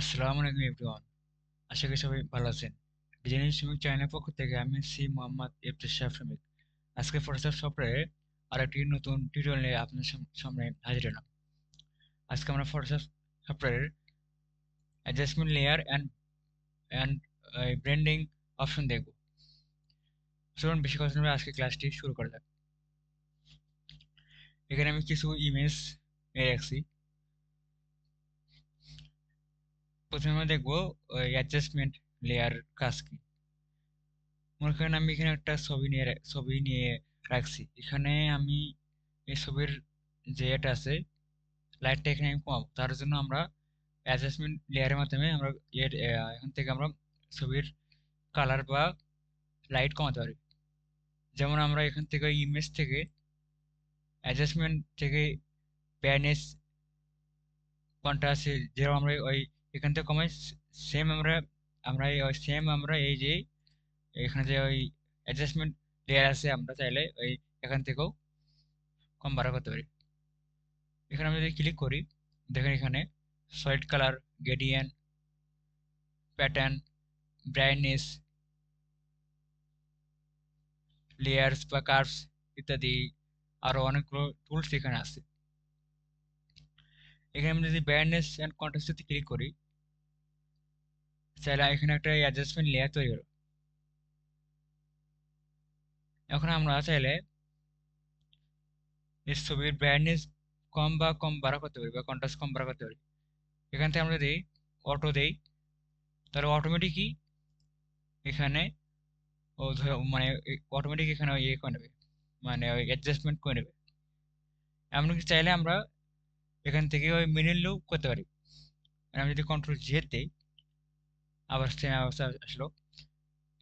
আসসালামু আলাইকুম, এভরিওয়ান। আশা করি সবাই ভালো আছেন। ডিজাইনিং শ্রমিক চ্যানেলের পক্ষ থেকে আমি সি মোহাম্মদ ইফতেশ শাহ শ্রমিক। আজকে ফটোশপ সফটওয়্যারে আরেকটি নতুন টিউটোরিয়াল নিয়ে আপনার সামনে হাজির হলাম। আজকে আমরা ফটোশপ সফটওয়্যারের adjustment layer and and blending option দেখব। চলুন বেশি কথা না আজকে ক্লাসটি শুরু করা যাক। এখানে আমি কিছু ইমেজ নিয়ে রাখছি। প্রথমে দেখব ওই অ্যাডজাস্টমেন্ট লেয়ার কাজ কি মনে করেন আমি এখানে একটা ছবি নিয়ে ছবি নিয়ে রাখছি এখানে আমি এই ছবির যে এটা আছে লাইটটা এখানে আমি কমাবো তার জন্য আমরা অ্যাডজাস্টমেন্ট লেয়ারের মাধ্যমে আমরা এর এখান থেকে আমরা ছবির কালার বা লাইট কমাতে পারি যেমন আমরা এখান থেকে ইমেজ থেকে অ্যাডজাস্টমেন্ট থেকে ব্যানেস আছে যেরকম আমরা ওই এখান থেকে কমাই সেম আমরা আমরা এই সেম আমরা এই যে, এখানে যে ওই অ্যাডজাস্টমেন্ট লেয়ার আছে, আমরা চাইলে ওই এখান থেকেও কম বাড়া করতে পারি। এখানে আমি যদি ক্লিক করি, দেখেন এখানে solid colour gradient pattern brightness layers বা কার্ভস ইত্যাদি, আরও অনেকগুলো টুলস এখানে আছে। এখানে আমি যদি ব্রাইটনেস অ্যান্ড কন্ট্রাস্টে ক্লিক করি চাইলে এখানে একটা অ্যাডজাস্টমেন্ট লেয়ার তৈরি হলো। এখন আমরা চাইলে এই ছবির ব্রাইটনেস কম বা কম বাড়া করতে পারি বা কন্ট্রাস্ট কম বাড়া করতে পারি। এখান থেকে আমরা যদি অটো দেই, তাহলে অটোমেটিকই এখানে ও মানে অটোমেটিক এখানে ইয়ে করে নেবে মানে ওই অ্যাডজাস্টমেন্ট করে নেবে। এমনকি চাইলে আমরা এখান থেকে ওই মেনুলেও করতে পারি। আমি যদি কন্ট্রোল দিই আবার সেম অবস্থা আসলো।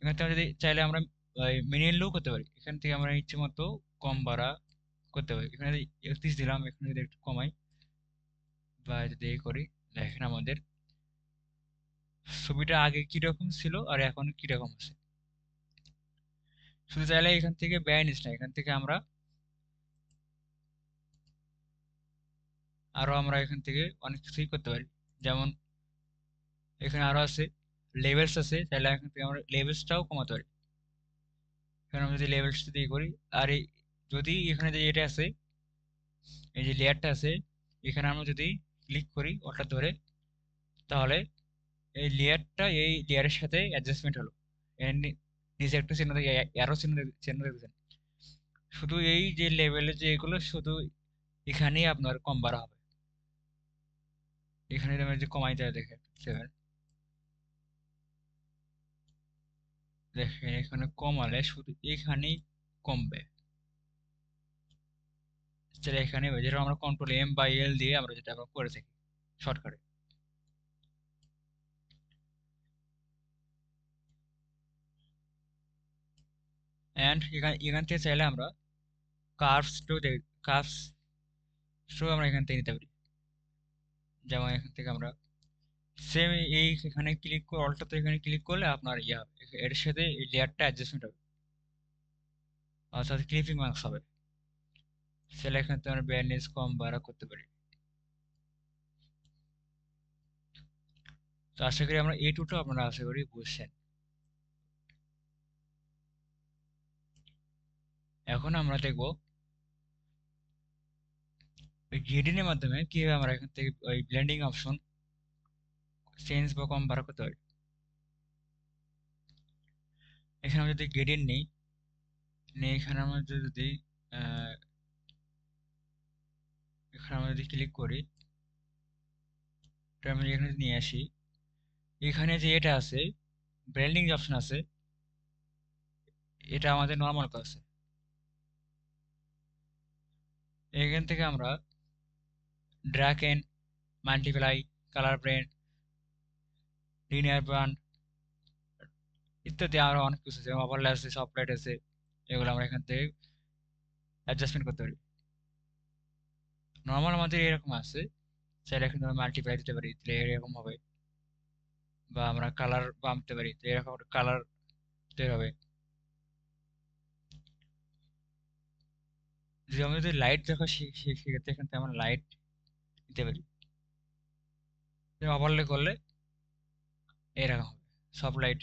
এখান থেকে যদি চাইলে আমরা মেনুলেও করতে পারি। এখান থেকে আমরা ইচ্ছে মতো কম বাড়া করতে পারি। এখানে যদি একত্রিশ দিলাম, এখানে যদি একটু কমাই বা যদি করি, দেখেন আমাদের ছবিটা আগে কীরকম ছিল আর এখন কীরকম আছে। শুধু চাইলে এখান থেকে ব্যয় নিস না। এখান থেকে আমরা আরও আমরা এখান থেকে অনেক কিছুই করতে পারি। যেমন, এখানে আরও আছে লেভেলস আছে, তাহলে এখান থেকে আমরা লেভেলসটাও কমাতে পারি। এখানে আমরা যদি লেভেলস দিয়ে করি, আর এই যদি এখানে যে এটা আছে, এই যে লেয়ারটা আছে, এখানে আমরা যদি ক্লিক করি, ওটা ধরে, তাহলে এই লেয়ারটা এই লেয়ারের সাথে অ্যাডজাস্টমেন্ট হলো। এর নি- নিচে একটা চিহ্ন অ্যারো চিহ্ন চিহ্ন দেখেছেন শুধু এই যে লেভেলের যে এগুলো, শুধু এখানেই আপনার কম বাড়া হবে। এখানে যে কমাই দেয় দেখেন সেভেন দেখেন, এখানে কমালে শুধু এখানেই কমবে। যেটা এখানে যেটা আমরা কন্ট্রোল এম বা এল দিয়ে আমরা যেটা করে থাকি শর্টকাটে অ্যান্ড এখান এখান থেকে চাইলে আমরা কার্ভস টু কার্ভস টু আমরা এখান থেকে নিতে পারি। যেমন এখান থেকে আমরা সেম এই এখানে ক্লিক করে অল্টাতে এখানে ক্লিক করলে আপনার ইয়া এর সাথে এই লেয়ারটা অ্যাডজাস্টমেন্ট হবে। অর্থাৎ ক্লিপিং মার্কস হবে। সেটা এখান থেকে আমরা ব্যালেন্স কম বাড়া করতে পারি। তো আশা করি আমরা এই টুটা আপনারা আশা করি বুঝছেন। এখন আমরা দেখব ওই গ্রেডিংয়ের মাধ্যমে কীভাবে আমরা এখান থেকে ওই ব্লেন্ডিং অপশন চেঞ্জ বা কম বাড়া করতে পারি। এখানে আমরা যদি গ্রেডিয়েন্ট নেই, নিয়ে এখানে আমরা যদি এখানে আমরা যদি ক্লিক করি আমি এখানে নিয়ে আসি, এখানে যে এটা আছে ব্র্যান্ডিং যে অপশন আছে, এটা আমাদের নর্মাল আছে এখান থেকে আমরা drag and multiply colour burn linear burn ইত্যাদি আরও অনেক কিছু আছে ওভারলে আছে সফটলাইট আছে এগুলো আমরা এখান থেকে অ্যাডজাস্টমেন্ট করতে পারি। নর্মাল আমাদের এরকম আছে, চাইলে এখানে আমরা মাল্টিপ্লাই দিতে পারি, তাহলে এরকম হবে। বা আমরা কালার বামতে পারি তো এরকম কালার তৈরি হবে। যদি আমরা যদি লাইট দেখো সেক্ষেত্রে এখান থেকে লাইট দিতে পারি ওভারলে করলে এরকম সব লাইট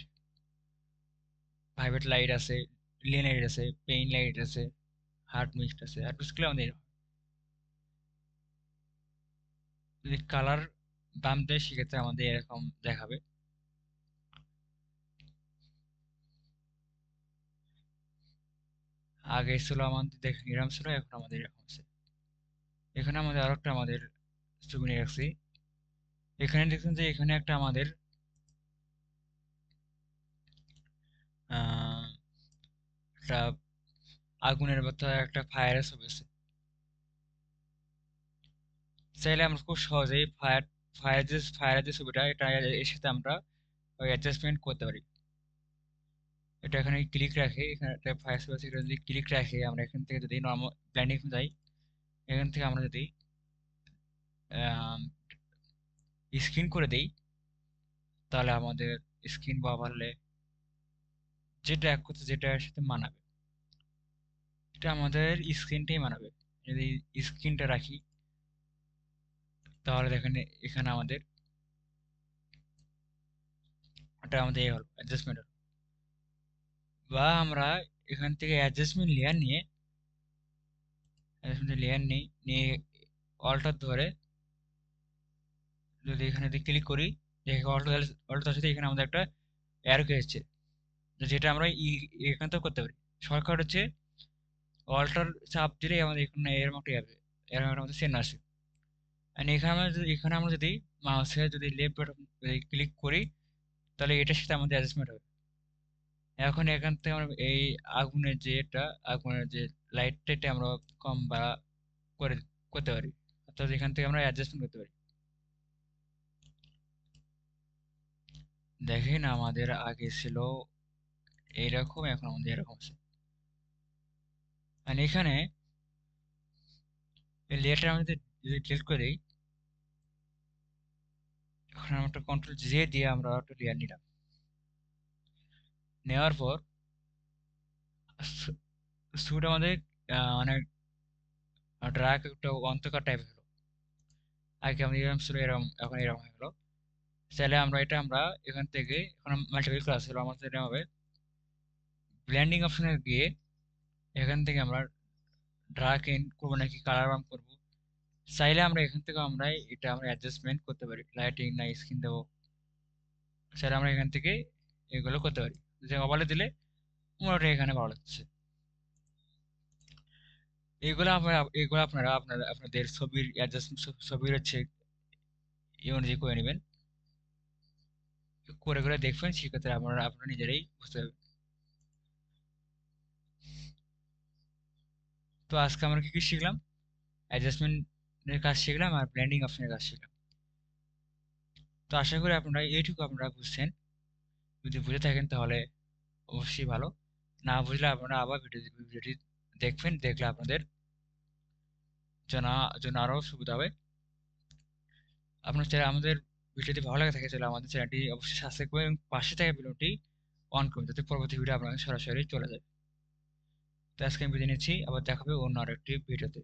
প্রাইভেট লাইট আছে লিন লাইট আছে পেইন লাইট আছে হার্ট মিক্সড আছে। হার্ট মিক্সড আমাদের যদি কালার দাম দেয়, সেক্ষেত্রে আমাদের এরকম দেখাবে। আগে ছিল আমাদের দেখেন এরকম ছিল এখন আমাদের এরকম আছে। এখানে আমাদের আরও একটা আমাদের নিয়ে রাখছি। এখানে দেখছেন যে এখানে একটা আমাদের একটা আগুনের মতো একটা ফায়ারের ছবি আছে। চাইলে আমরা খুব সহজেই ফায়ার ফায়ার যে ফায়ারের যে ছবিটা, এটা এর সাথে আমরা অ্যাডজাস্টমেন্ট করতে পারি। এটা এখানে ক্লিক রাখে, এখানে একটা ফায়ার ছবি আছে, এটা যদি ক্লিক রাখে, আমরা এখান থেকে যদি নর্মাল ব্ল্যান্ডিং যাই, এখান থেকে আমরা যদি স্ক্রিন করে দেই, তাহলে আমাদের স্ক্রিন বা পারলে যেটা এক করতে যেটার সাথে মানাবে। এটা আমাদের স্ক্রিনটাই মানাবে। যদি স্ক্রিনটা রাখি, তাহলে দেখেন এখানে আমাদের এটা আমাদের এ হলো অ্যাডজাস্টমেন্ট হলো। বা আমরা এখান থেকে অ্যাডজাস্টমেন্ট লেয়ার নিয়ে অ্যাডজাস্টমেন্ট লেয়ার নিই, নিয়ে অল্টার ধরে যদি এখানে যদি ক্লিক করি অল্টার সাথে এখানে আমাদের একটা অ্যারো এসেছে যেটা আমরা এখান থেকে করতে পারি। শর্টকাট হচ্ছে অল্টার চাপ দিলেই আমাদের এখানে এর মতো যাবে। এর আমাদের সেন আসে। আর এখানে এখানে আমরা যদি মাউসে যদি লেফট ক্লিক করি, তাহলে এটার সাথে আমাদের অ্যাডজাস্টমেন্ট হবে। এখন এখান থেকে আমরা এই আগুনের যে এটা আগুনের যে লাইটটা আমরা কম বা, করে, করতে পারি। অর্থাৎ এখান থেকে আমরা অ্যাডজাস্টমেন্ট করতে পারি। দেখেন আমাদের আগে ছিল এইরকম এখন আমাদের এরকম আছে আর এখানে এই লেয়ারটা আমি যদি ডিলিট করে দিই, এখন আমরা কন্ট্রোল জে দিয়ে আমরা একটা লেয়ার নিলাম। নেওয়ার পর স্যুট আমাদের অনেক ড্রাগ একটা অন্তকার টাইপ হলো। আগে আমাদের এরকম ছিল এরকম এখন এরকম হয়ে গেলো। চাইলে আমরা এটা আমরা এখান থেকে মাল্টিপল ক্লাস হলো আমাদের এটা হবে। ব্ল্যান্ডিং অপশনে গিয়ে এখান থেকে আমরা ড্রাগ ইন করব নাকি কালার বাম করব। চাইলে আমরা এখান থেকে আমরা এটা আমরা অ্যাডজাস্টমেন্ট করতে পারি। লাইটিং না স্ক্রিন দেবো। চাইলে আমরা এখান থেকে এগুলো করতে পারি। যে মোবাইলে দিলে মোটামুটি এখানে ভালো লাগছে এগুলো আপনারা এগুলো আপনারা আপনারা, আপনাদের ছবির অ্যাডজাস্টমেন্ট ছবির হচ্ছে এই অনুযায়ী করে নেবেন। করে করে দেখবেন, সেক্ষেত্রে আপনারা আপনারা নিজেরাই বুঝতে পারবেন। তো আজকে আমরা কি কি শিখলাম? অ্যাডজাস্টমেন্টের কাজ শিখলাম আর ব্ল্যান্ডিং অপশনের কাজ শিখলাম। তো আশা করি আপনারা এইটুকু আপনারা বুঝছেন। যদি বুঝে থাকেন তাহলে অবশ্যই ভালো। না বুঝলে আপনারা আবার ভিডিও, ভিডিওটি দেখবেন, দেখলে আপনাদের জন্য জন্য আরও সুবিধা হবে। আপনার চ্যানেল, আমাদের ভিডিওটি ভালো লাগে থাকে তাহলে আমাদের চ্যানেলটি অবশ্যই সাবস্ক্রাইব করবেন এবং পাশে থাকা বেলটি অন করুন যাতে পরবর্তী ভিডিও আপনাদের সরাসরি চলে যায়। তো আজকে আমি বিদায় নিচ্ছি, আবার দেখাবে অন্য আরেকটি ভিডিওতে